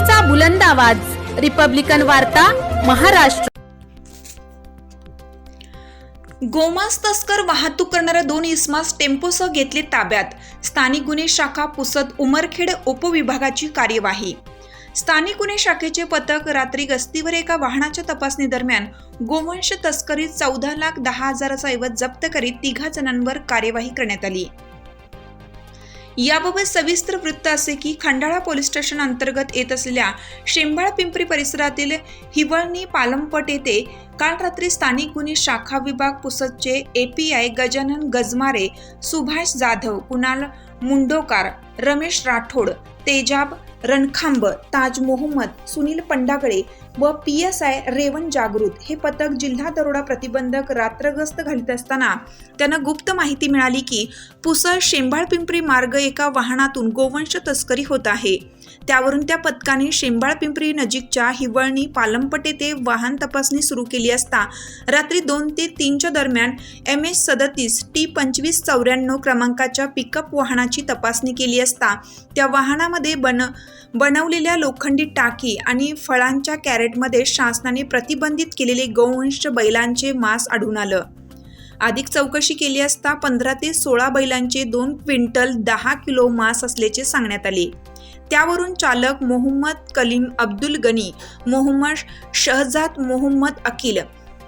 लोकशाहीचा बुलंद आवाज. रिपब्लिकन वार्ता महाराष्ट्र. गोमांस तस्कर वाहतूक करणाऱ्या दोन इस्मास टेम्पोसह घेतले ताब्यात. स्थानिक गुन्हे शाखा पुसत उमरखेड उपविभागाची कार्यवाही. स्थानिक गुन्हे शाखेचे पथक रात्री गस्तीवर एका वाहनाच्या तपासणी दरम्यान गोवंश तस्करीत चौदा लाख दहा हजाराचा ऐवज जप्त करीत तिघा जणांवर कार्यवाही करण्यात आली. याबाबत सविस्तर वृत्त असे की खंडाळा पोलीस स्टेशन अंतर्गत येत असलेल्या शेंबाळ पिंपरी परिसरातील हिवळणी पालमपट येथे काल रात्री स्थानिक गुन्हे शाखा विभाग पुसदचे एपीआय गजानन गजमारे सुभाष जाधव कुणाल मुंडोकार रमेश राठोड तेजाब रणखांब ताज मोहम्मद सुनील पंडागळे व पी एस आय रेवण जागृत हे पथक जिल्हा दरोडा प्रतिबंधक रात्रगस्त घालीत असताना त्यांना गुप्त माहिती मिळाली की पुसळ शेंबाळ पिंपरी मार्ग एका वाहनातून गोवंश तस्करी होत आहे. त्यावरून त्या पथकाने शेंबाळ पिंपरी नजीकच्या हिवळणी पालमपटे ते वाहन तपासणी सुरू केली असता रात्री दोन ते तीनच्या दरम्यान एम एस सदतीस टी पंचवीस चौऱ्याण्णव क्रमांकाच्या पिकअप वाहनाची तपासणी केली असता त्या वाहनामध्ये बन बनवलेल्या लोखंडी टाकी आणि फळांच्या कॅरेटमध्ये शासनाने प्रतिबंधित केलेले गोवंश बैलांचे मांस आढळून आलं. अधिक चौकशी केली असता पंधरा ते सोळा बैलांचे दोन क्विंटल दहा किलो मांस असल्याचे सांगण्यात आले. त्यावरून चालक मोहम्मद कलीम अब्दुल गनी मोहम्मद शहजाद मोहम्मद अकिल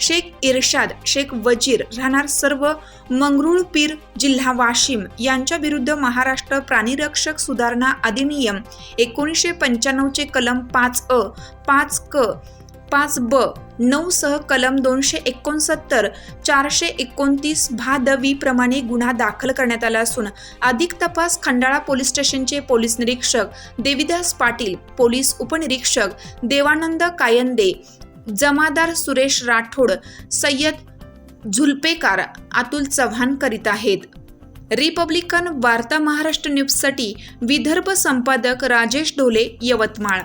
शेख इरशाद शेख वजीर राहणार सर्व मंगरुळपीर जिल्हा वाशिम यांच्या विरुद्ध महाराष्ट्र प्राणीरक्षक सुधारणा अधिनियम एकोणीसशे पंच्याण्णवचे कलम पाच अ पाच क पाच ब नऊ सह कलम दोनशे एकोणसत्तर चारशे एकोणतीस भादवी प्रमाणे गुन्हा दाखल करण्यात आला असून अधिक तपास खंडाळा पोलीस स्टेशनचे पोलीस निरीक्षक देविदास पाटील पोलीस उपनिरीक्षक देवानंद कायंदे जमादार सुरेश राठोड सय्यद झुलपेकार अतुल चव्हाण करीत आहेत. रिपब्लिकन वार्ता महाराष्ट्र न्यूजसाठी विदर्भ संपादक राजेश ढोले यवतमाळ.